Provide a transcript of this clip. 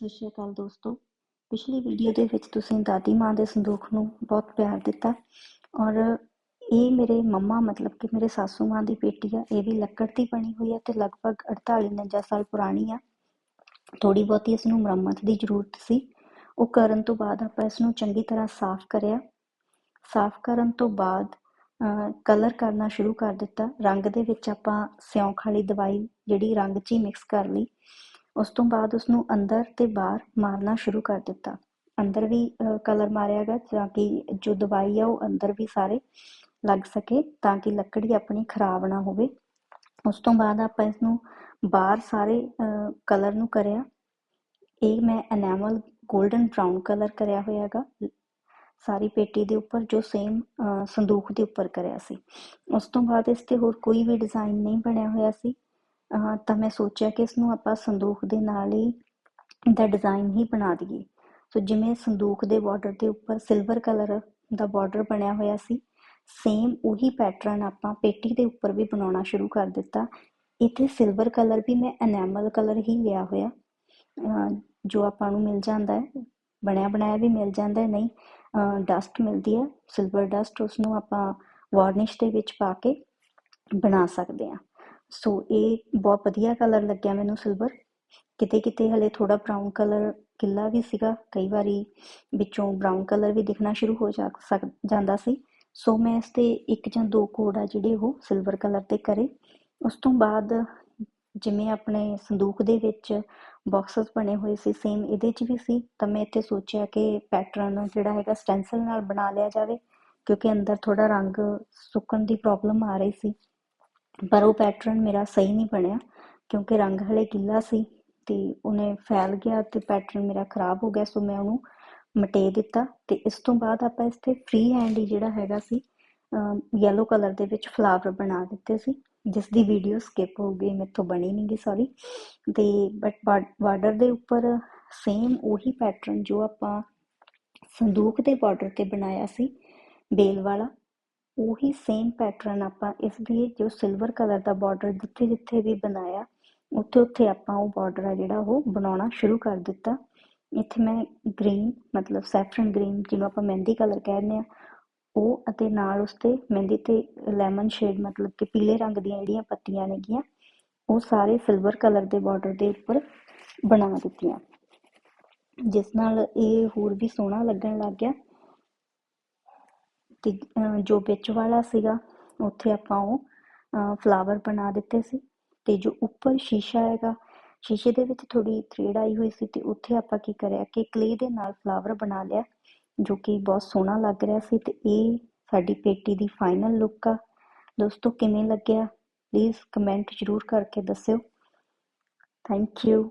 ਸਤਿ ਸ਼੍ਰੀ ਅਕਾਲ ਦੋਸਤੋ। ਪਿਛਲੀ ਵੀਡੀਓ ਦੇ ਵਿੱਚ ਤੁਸੀਂ ਦਾਦੀ ਮਾਂ ਦੇ ਸੰਦੂਖ ਨੂੰ ਬਹੁਤ ਪਿਆਰ ਦਿੱਤਾ ਔਰ ਇਹ ਮੇਰੇ ਮੰਮਾ ਮਤਲਬ ਕਿ ਮੇਰੇ ਸਾਸੂ ਮਾਂ ਦੀ ਬੇਟੀ ਆ, ਇਹ ਵੀ ਲੱਕੜ ਦੀ ਬਣੀ ਹੋਈ ਆ ਤੇ ਲਗਭਗ 48 49 ਸਾਲ ਪੁਰਾਣੀ ਆ। ਥੋੜੀ ਬਹੁਤੀ ਇਸ ਨੂੰ ਮੁਰੰਮਤ ਦੀ ਜ਼ਰੂਰਤ ਸੀ। ਉਹ ਕਰਨ ਤੋਂ ਬਾਅਦ ਆਪਾਂ ਇਸ ਨੂੰ ਚੰਗੀ ਤਰ੍ਹਾਂ ਸਾਫ਼ ਕਰਿਆ। ਸਾਫ਼ ਕਰਨ ਤੋਂ ਬਾਅਦ ਕਲਰ ਕਰਨਾ ਸ਼ੁਰੂ ਕਰ ਦਿੱਤਾ। ਰੰਗ ਦੇ ਵਿੱਚ ਆਪਾਂ ਸਿਉਂਖ ਵਾਲੀ ਦਵਾਈ ਜਿਹੜੀ ਰੰਗ 'ਚ ਹੀ ਮਿਕਸ ਕਰ ਲਈ। ਉਸ ਤੋਂ ਬਾਅਦ ਉਸ ਨੂੰ ਅੰਦਰ ਤੇ ਬਾਹਰ ਮਾਰਨਾ ਸ਼ੁਰੂ ਕਰ ਦਿੱਤਾ। ਅੰਦਰ ਵੀ ਕਲਰ ਮਾਰਿਆ ਗਿਆ ਤਾਂ ਕਿ ਜੋ ਦਵਾਈ ਆ ਉਹ ਅੰਦਰ ਵੀ ਸਾਰੇ ਲੱਗ ਸਕੇ ਤਾਂ ਕਿ ਲੱਕੜੀ ਆਪਣੀ ਖਰਾਬ ਨਾ ਹੋਵੇ। ਉਸ ਤੋਂ ਬਾਅਦ ਆਪਾਂ ਇਸ ਨੂੰ ਬਾਹਰ ਸਾਰੇ ਕਲਰ ਨੂੰ ਕਰਿਆ। ਇਹ ਮੈਂ ਐਨਾਮਲ 골ਡਨ ਬ੍ਰਾਊਨ ਕਲਰ ਕਰਿਆ ਹੋਇਆ ਹੈਗਾ। ਸਾਰੀ ਪੇਟੀ ਦੇ ਉੱਪਰ ਜੋ ਸੇਮ ਸੰਦੂਕ ਦੇ ਉੱਪਰ ਕਰਿਆ ਸੀ। ਉਸ ਤੋਂ ਬਾਅਦ ਇਸ ਤੇ ਹੋਰ ਕੋਈ ਵੀ ਡਿਜ਼ਾਈਨ ਨਹੀਂ ਬਣਿਆ ਹੋਇਆ ਸੀ। ਤਾਂ ਮੈਂ ਸੋਚਿਆ ਕਿ ਇਸ ਨੂੰ ਆਪਾਂ ਸੰਦੂਕ ਦੇ ਨਾਲ ਹੀ ਦਾ ਡਿਜ਼ਾਈਨ ਹੀ ਬਣਾ ਦਈਏ। ਸੋ ਜਿਵੇਂ ਸੰਦੂਕ ਦੇ ਬਾਰਡਰ ਦੇ ਉੱਪਰ ਸਿਲਵਰ ਕਲਰ ਦਾ ਬਾਰਡਰ ਬਣਿਆ ਹੋਇਆ ਸੀ ਸੇਮ ਉਹੀ ਪੈਟਰਨ ਆਪਾਂ ਪੇਟੀ ਦੇ ਉੱਪਰ ਵੀ ਬਣਾਉਣਾ ਸ਼ੁਰੂ ਕਰ ਦਿੱਤਾ। ਇੱਥੇ ਸਿਲਵਰ ਕਲਰ ਵੀ ਮੈਂ ਐਨਾਮਲ ਕਲਰ ਹੀ ਲਿਆ ਹੋਇਆ। ਜੋ ਆਪਾਂ ਨੂੰ ਮਿਲ ਜਾਂਦਾ ਹੈ, ਬਣਿਆ ਬਣਾਇਆ ਵੀ ਮਿਲ ਜਾਂਦਾ ਹੈ, ਨਹੀਂ ਡਸਟ ਮਿਲਦੀ ਹੈ। ਸਿਲਵਰ ਡਸਟ ਉਸ ਨੂੰ ਆਪਾਂ ਵਾਰਨਿਸ਼ ਦੇ ਵਿੱਚ ਪਾ ਕੇ ਬਣਾ ਸਕਦੇ ਹਾਂ। ਸੋ ਇਹ ਬਹੁਤ ਵਧੀਆ ਕਲਰ ਲੱਗਿਆ ਮੈਨੂੰ ਸਿਲਵਰ ਕਿਤੇ ਕਿਤੇ ਹਲੇ ਥੋੜਾ ਬ੍ਰਾਊਨ ਕਲਰ ਕਿੱਲਾ ਵੀ ਸੀਗਾ। ਕਈ ਵਾਰੀ ਵਿੱਚੋਂ ਬ੍ਰਾਊਨ ਕਲਰ ਵੀ ਦਿਖਣਾ ਸ਼ੁਰੂ ਹੋ ਜਾ ਜਾਂਦਾ ਸੀ। ਸੋ ਮੈਂ ਇਸ ਤੇ ਇੱਕ ਜਾਂ ਦੋ ਕੋਡ ਜਿਹੜੇ ਉਹ ਸਿਲਵਰ ਕਲਰ ਤੇ ਕਰੇ। ਉਸ ਤੋਂ ਬਾਅਦ ਜਿਵੇਂ ਆਪਣੇ ਸੰਦੂਕ ਦੇ ਵਿੱਚ ਬਾਕਸਸ ਬਣੇ ਹੋਏ ਸੀ ਸੇਮ ਇਹਦੇ 'ਚ ਵੀ ਸੀ। ਤਾਂ ਮੈਂ ਇੱਥੇ ਸੋਚਿਆ ਕਿ ਪੈਟਰਨ ਜਿਹੜਾ ਹੈਗਾ ਸਟੈਂਸਲ ਨਾਲ ਬਣਾ ਲਿਆ ਜਾਵੇ, ਕਿਉਂਕਿ ਅੰਦਰ ਥੋੜਾ ਰੰਗ ਸੁੱਕਣ ਦੀ ਪ੍ਰੋਬਲਮ ਆ ਰਹੀ ਸੀ। ਪਰ ਉਹ ਪੈਟਰਨ ਮੇਰਾ ਸਹੀ ਨਹੀਂ ਬਣਿਆ, ਕਿਉਂਕਿ ਰੰਗ ਹਲੇ ਗਿੱਲਾ ਸੀ ਤੇ ਉਹਨੇ ਫੈਲ ਗਿਆ ਤੇ ਪੈਟਰਨ ਮੇਰਾ ਖਰਾਬ ਹੋ ਗਿਆ, ਸੋ ਮੈਂ ਉਹਨੂੰ ਮਟੇ ਦਿੱਤਾ ਤੇ ਇਸ ਤੋਂ ਬਾਅਦ ਆਪਾਂ ਇਸ ਤੇ ਫ੍ਰੀ ਹੈਂਡ ਹੀ ਜਿਹੜਾ ਹੈਗਾ ਸੀ ਯੈਲੋ ਕਲਰ ਦੇ ਵਿੱਚ ਫਲਾਵਰ ਬਣਾ ਦਿੱਤੇ ਸੀ ਜਿਸ ਦੀ ਵੀਡੀਓ ਸਕਿਪ ਹੋ ਗਈ, ਮੇਥੋਂ ਬਣੀ ਨਹੀਂ ਗਈ ਸੌਰੀ ਤੇ ਬਟ ਬਾਰਡਰ ਦੇ ਉੱਪਰ ਸੇਮ ਉਹੀ ਪੈਟਰਨ ਜੋ ਆਪਾਂ ਸੰਦੂਕ ਦੇ ਬਾਰਡਰ ਤੇ ਬਣਾਇਆ ਸੀ, ਬੇਲ ਵਾਲਾ ਉਹੀ ਸੇਮ ਪੈਟਰਨ ਆਪਾਂ ਇਸ ਲਈ ਜੋ ਸਿਲਵਰ ਕਲਰ ਦਾ ਬਾਰਡਰ ਜਿੱਥੇ ਜਿੱਥੇ ਵੀ ਬਣਾਇਆ, ਉੱਥੇ ਉੱਥੇ ਆਪਾਂ ਉਹ ਬਾਰਡਰ ਆ ਜਿਹੜਾ ਉਹ ਬਣਾਉਣਾ ਸ਼ੁਰੂ ਕਰ ਦਿੱਤਾ। ਇੱਥੇ ਮੈਂ ਗ੍ਰੀਨ ਮਤਲਬ ਸੈਫਰਨ ਗ੍ਰੀਨ ਜਿਹਨੂੰ ਆਪਾਂ ਮਹਿੰਦੀ ਕਲਰ ਕਹਿੰਦੇ ਆ ਉਹ ਅਤੇ ਨਾਲ ਉਸ ਤੇ ਮਹਿੰਦੀ ਤੇ ਲੈਮਨ ਸ਼ੇਡ ਮਤਲਬ ਕਿ ਪੀਲੇ ਰੰਗ ਦੀਆਂ ਜਿਹੜੀਆਂ ਪੱਤੀਆਂ ਨੇਗੀਆਂ, ਉਹ ਸਾਰੇ ਸਿਲਵਰ ਕਲਰ ਦੇ ਬਾਰਡਰ ਦੇ ਉੱਪਰ ਬਣਾ ਦਿੱਤੀਆਂ। ਜਿਸ ਨਾਲ ਇਹ ਹੋਰ ਵੀ ਸੋਹਣਾ ਲੱਗਣ ਲੱਗ ਗਿਆ। ਤੇ ਜੋ ਵਿੱਚ ਵਾਲਾ ਸੀਗਾ, ਉੱਥੇ ਆਪਾਂ ਉਹ ਫਲਾਵਰ ਬਣਾ ਦਿੱਤੇ ਸੀ ਤੇ ਜੋ ਉੱਪਰ ਸ਼ੀਸ਼ਾ ਹੈਗਾ, ਸ਼ੀਸ਼ੇ ਦੇ ਵਿੱਚ ਥੋੜੀ ਥ੍ਰੇਡ ਆਈ ਹੋਈ ਸੀ ਤੇ ਉੱਥੇ ਆਪਾਂ ਕੀ ਕਰਿਆ ਕਿ ਕਲੇ ਦੇ ਨਾਲ ਫਲਾਵਰ ਬਣਾ ਲਿਆ, ਜੋ ਕਿ ਬਹੁਤ ਸੋਹਣਾ ਲੱਗ ਰਿਹਾ ਸੀ ਤੇ ਇਹ ਸਾਡੀ ਪੇਟੀ ਦੀ ਫਾਈਨਲ ਲੁੱਕ ਆ। ਦੋਸਤੋ, ਕਿਵੇਂ ਲੱਗਿਆ? ਪਲੀਜ਼ ਕਮੈਂਟ ਜ਼ਰੂਰ ਕਰਕੇ ਦੱਸਿਓ। Thank you